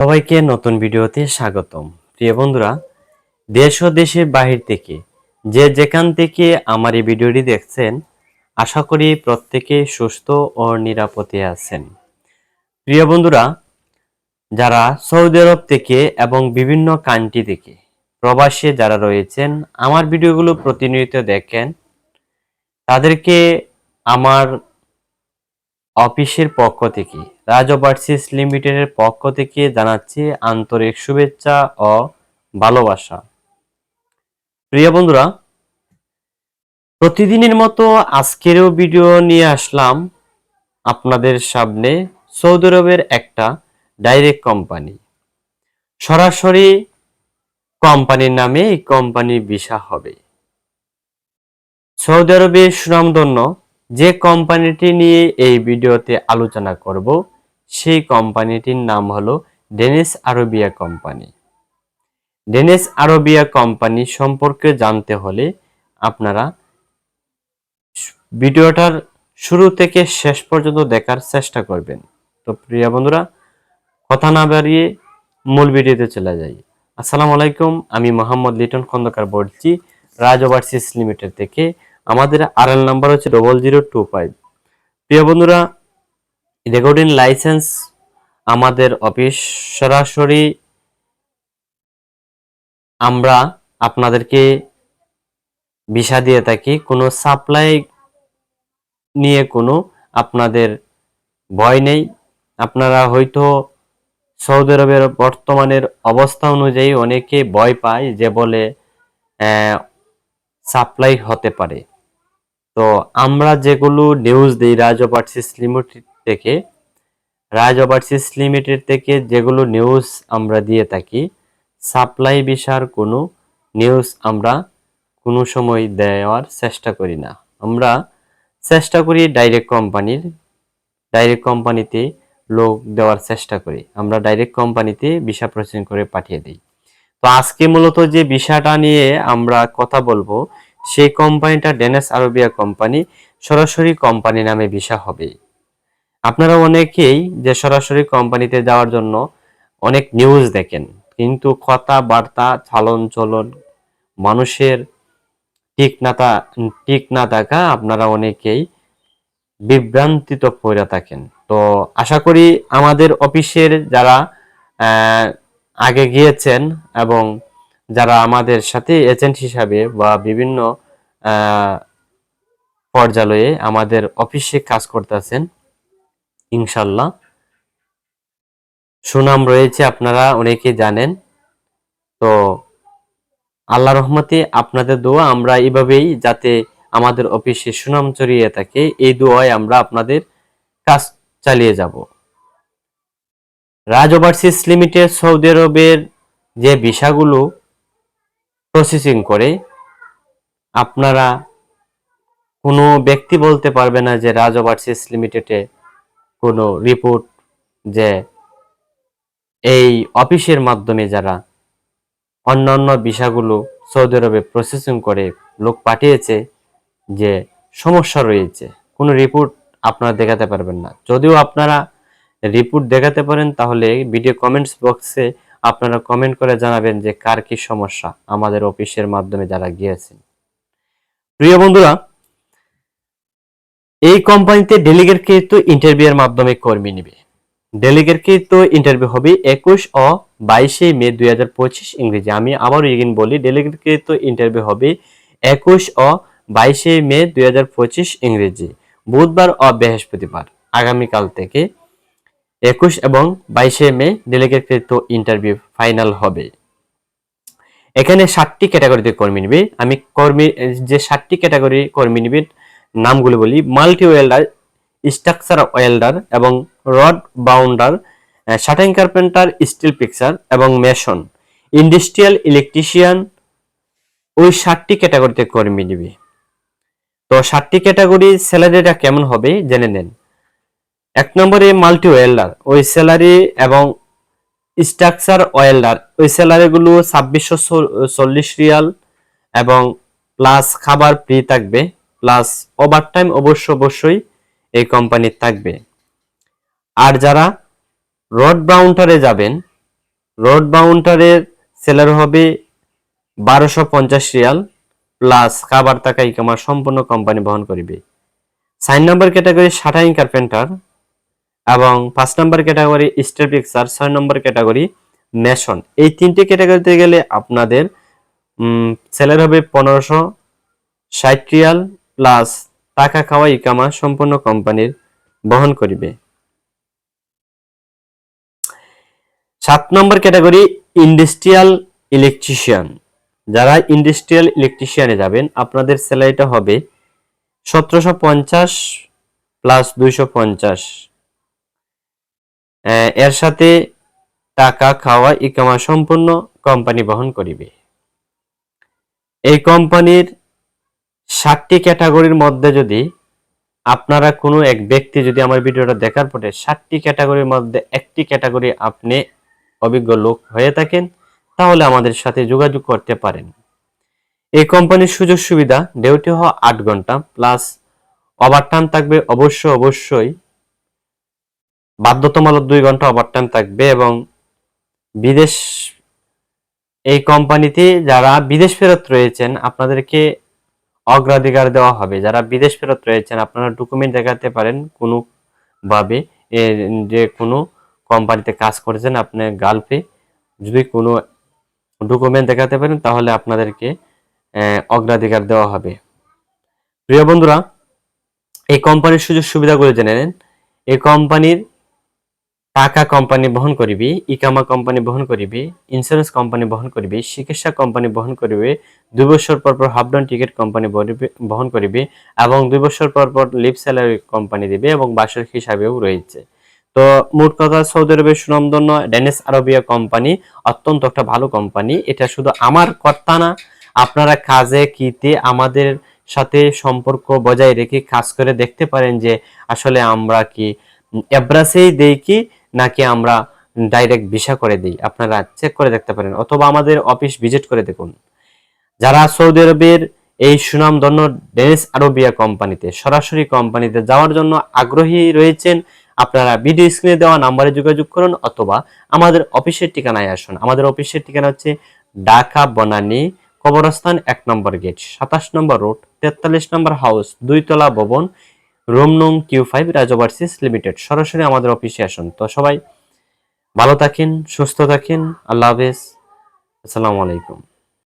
সবাইকে নতুন ভিডিওতে স্বাগতম। প্রিয় বন্ধুরা, দেশ ও দেশের বাহির থেকে যে যেখান থেকে আমার এই ভিডিওটি দেখছেন, আশা করি প্রত্যেকে সুস্থ ও নিরাপদে আছেন। প্রিয় বন্ধুরা, যারা সৌদি আরব থেকে এবং বিভিন্ন কান্ট্রি থেকে প্রবাসী যারা রয়েছেন, আমার ভিডিওগুলো প্রতিনিয়ত দেখেন, তাদেরকে আমার অফিসের পক্ষ থেকে রাজ লিমিটেডের পক্ষ থেকে জানাচ্ছি আন্তরিক শুভেচ্ছা ও ভালোবাসা। প্রিয় বন্ধুরা, প্রতিদিনের মতো আজকেরও ভিডিও নিয়ে আসলাম আপনাদের সামনে সৌদি আরবের একটা ডাইরেক্ট কোম্পানি। সরাসরি কোম্পানির নামে এই কোম্পানির ভিসা হবে। সৌদি আরবের সুনামধন্য যে কোম্পানিটি নিয়ে এই ভিডিওতে আলোচনা করব সেই কোম্পানিটির নাম হলো Dennis Arabia company. Dennis Arabia company সম্পর্কে জানতে হলে আপনারা ভিডিওটার শুরু থেকে শেষ পর্যন্ত দেখার চেষ্টা করবেন। তো প্রিয় বন্ধুরা, কথা না বাড়িয়ে মূল ভিডিওতে চলে যাই। আসসালামু আলাইকুম, আমি মোহাম্মদ লিটন খন্দকার বলছি, রাজ ওভারসিস লিমিটেড থেকে। আমাদের আরএল নাম্বার হচ্ছে ডবল জিরো টু ফাইভ প্রিয় বন্ধুরা রেকর্ডিং লাইসেন্স আমাদের অফিস সরাসরি আমরা আপনাদেরকে ভিসা দিয়ে থাকি। কোনো সাপ্লাই নিয়ে কোনো আপনাদের ভয় নেই। আপনারা হয়তো সৌদি আরবের বর্তমানের অবস্থা অনুযায়ী অনেকে ভয় পায় যে বলে সাপ্লাই হতে পারে। তো আমরা যেগুলো নিউজ দিই, রাজ লিমিটেড থেকে, রাজ ওভারসিস লিমিটেড থেকে যেগুলো নিউজ আমরা দিয়ে থাকি সাপ্লাই বিষার কোনো নিউজ আমরা কোনো সময় দেওয়ার চেষ্টা করি না। আমরা চেষ্টা করি ডাইরেক্ট কোম্পানির ডাইরেক্ট কোম্পানিতে লোক দেওয়ার চেষ্টা করি। আমরা ডাইরেক্ট কোম্পানিতে ভিসা প্রসেসিং করে পাঠিয়ে দিই। তো আজকে মূলত যে বিষয়টা নিয়ে আমরা কথা বলব, সেই কোম্পানিটা ডেনেস আরবিয়া কোম্পানি সরাসরি কোম্পানি নামে ভিসা হবে। আপনারা অনেকেই যে সরাসরি কোম্পানিতে যাওয়ার জন্য অনেক নিউজ দেখেন, কিন্তু কথাবার্তা চালন চলন মানুষের ঠিক না তা, ঠিক না থাকা আপনারা অনেকেই বিভ্রান্তিত পড়ে থাকেন। তো আশা করি আমাদের অফিসের যারা আগে গিয়েছেন এবং যারা আমাদের সাথে এজেন্ট হিসাবে বা বিভিন্ন পর্যালয়ে আমাদের অফিসে কাজ করতেছেন ইনশাল্লাহ। সুনাম রয়েছে, আপনারা অনেকে জানেন। তো আল্লাহ রহমতে আপনাদের দোয়া আমরা এভাবেই যাতে আমাদের অফিসে সুনাম চড়িয়ে থাকে, এই দোয়ায় আমরা আপনাদের কাজ চালিয়ে যাব। রাজ ওভারসিস লিমিটেড সৌদি আরবের যে ভিসাগুলো প্রসেসিং করে, আপনারা কোনো ব্যক্তি বলতে পারবে না যে রাজ ওভারসিস লিমিটেডে কোনো রিপোর্ট যে এই অফিসের মাধ্যমে যারা অন্যান্য বিষয়গুলো সৌদি আরবে প্রসেসিং করে লোক পাঠিয়েছে যে সমস্যা রয়েছে, কোনো রিপোর্ট আপনারা দেখাতে পারবেন না। যদিও আপনারা রিপোর্ট দেখাতে পারেন, তাহলে ভিডিও কমেন্টস বক্সে আপনারা কমেন্ট করে জানাবেন যে কার কি সমস্যা আমাদের অফিসের মাধ্যমে যারা গিয়েছেন। প্রিয় বন্ধুরা এই কোম্পানিতে ডেলিগেট কিন্তু ইন্টারভিউয়ের মাধ্যমে কর্মী নিবে। ডেলিগেট কিন্তু ইন্টারভিউ হবে একুশ ও বাইশে মে দুই হাজার পঁচিশ ইংরেজি। আমি আবারও এগিন বলি ডেলিগেট কিন্তু ইন্টারভিউ হবে একুশ ও বাইশে মে দুই হাজার পঁচিশ ইংরেজি, বুধবার ও বৃহস্পতিবার, আগামীকাল থেকে একুশ এবং বাইশে মে ডেলিগেট কিন্তু ইন্টারভিউ ফাইনাল হবে। এখানে ষাটটি ক্যাটাগরিতে কর্মী নিবে। আমি কর্মী, যে ষাটটি ক্যাটাগরি কর্মী নিবে নামগুলো বলি। মাল্টি ওয়েল্ডার, স্ট্রাকচার ওয়েল্ডার এবং rod binder shuttering carpenter, steel fixer এবং মেশন। ইন্ডাস্ট্রিয়াল ইলেকট্রিশিয়ান, ওই ষাটটি ক্যাটাগরিতে কর্মী নিবে। তো ষাটটি ক্যাটাগরি স্যালারিটা কেমন হবে জেনে নেন। এক নম্বরে মাল্টি ওয়েল্ডার, ওই স্যালারি এবং স্ট্রাকচার ওয়েল্ডার, ওই স্যালারিগুলো ছাব্বিশশো চল্লিশ রিয়াল এবং প্লাস খাবার ফ্রি থাকবে। প্লাস ওভারটাইম অবশ্য অবশ্যই এই কোম্পানির থাকবে। আর যারা রড ব্রাউন্টারে যাবেন রোড বাউন্ডারের সেলার হবে বারোশো পঞ্চাশ রিয়াল প্লাস খাবার টাকা ইকামা সম্পূর্ণ কোম্পানি বহন করিবে। সাইন নম্বর ক্যাটাগরি শাটারিং কার্পেন্টার এবং পাঁচ নম্বর ক্যাটাগরি স্টার পিক্সার ছয় নম্বর ক্যাটাগরি মেশন এই তিনটি ক্যাটাগরিতে গেলে আপনাদের স্যালারি হবে পনেরোশো ষাট রিয়াল প্লাস টাকা খাওয়া ইকামা সম্পূর্ণ কোম্পানির বহন করিবে। সাত নম্বর ক্যাটাগরি ইন্ডাস্ট্রিয়াল ইলেকট্রিশিয়ান। যারা ইন্ডাস্ট্রিয়াল ইলেকট্রিশিয়ানে যাবেন, আপনাদের স্যালারিটা হবে সতেরোশো পঞ্চাশ প্লাস দুইশো পঞ্চাশ। এর সাথে টাকা খাওয়া ইকামা সম্পূর্ণ কোম্পানি বহন করিবে। এই কোম্পানির ষাটটি ক্যাটাগরির মধ্যে যদি আপনারা কোনো এক ব্যক্তি যদি আমার ভিডিওটা দেখার পরে ষাটটি ক্যাটাগরির মধ্যে একটি ক্যাটাগরি আপনি অভিজ্ঞ লোক হয়ে থাকেন, তাহলে আমাদের সাথে যোগাযোগ করতে পারেন। এই কোম্পানির সুযোগ সুবিধা, ডিউটি হওয়া আট ঘণ্টা, প্লাস ওভারটাইম থাকবে অবশ্য অবশ্যই বাধ্যতামূলক দুই ঘণ্টা ওভারটাইম থাকবে এবং বিদেশ, এই কোম্পানিতে যারা বিদেশ ফেরত রয়েছেন, আপনাদেরকে অগ্রাধিকার দেওয়া হবে। যারা বিদেশ ফেরত রয়েছেন, আপনারা ডকুমেন্ট দেখাতে পারেন কোনো ভাবে যে কোনো কোম্পানিতে কাজ করেছেন আপনি গালফে, যদি কোনো ডকুমেন্ট দেখাতে পারেন, তাহলে আপনাদেরকে অগ্রাধিকার দেওয়া হবে। প্রিয় বন্ধুরা, এই কোম্পানির সুযোগ সুবিধাগুলো জেনে নেন। এই কোম্পানির টাকা কোম্পানি বহন করিবে, ইকামা কোম্পানি বহন করিবে ইন্স্যুরেন্স কোম্পানি বহন করিবে, চিকিৎসা কোম্পানি বহন করিবে, দুই বছর পর পর হাফডাউন টিকিট কোম্পানি বহন করিবে এবং দুই বছর পর পর লিভ স্যালারি কোম্পানি দিবে এবং বাসের হিসাবেও রয়েছে। তো মোট কথা সৌদি আরবের সুনামধন্য ডেনিস আরবিয়া কোম্পানি অত্যন্ত একটা ভালো কোম্পানি এটা শুধু আমার কর্তা না, আপনারা কাজে কিতে আমাদের সাথে সম্পর্ক বজায় রেখে কাজ করে দেখতে পারেন যে আসলে আমরা কি এব্রাসেই দেই কি নাকি আমরা ডাইরেক্ট ভিসা করে দিই? আপনারা চেক করে দেখতে পারেন অথবা আমাদের অফিস ভিজিট করে দেখুন। যারা সৌদি আরবের এই সুনামধন্য ডেনিস আরবিয়া কোম্পানিতে, সরাসরি কোম্পানিতে যাওয়ার জন্য আগ্রহী রয়েছেন, আপনারা ভিডিও স্ক্রিনে দেওয়া নাম্বারে যোগাযোগ করুন অথবা আমাদের অফিসের ঠিকানায় আসুন। আমাদের অফিসের ঠিকানা হচ্ছে ঢাকা বনানী কবরস্থান এক নম্বর গেট সাতাশ নম্বর রোড তেতাল্লিশ নম্বর হাউস দুইতলা ভবন রুম নং Q five Raj overseas limited. সরাসরি আমাদের অফিসে আসুন। তো সবাই ভালো থাকেন, সুস্থ থাকেন। আল্লাহ হাফেজ। আসসালামু আলাইকুম।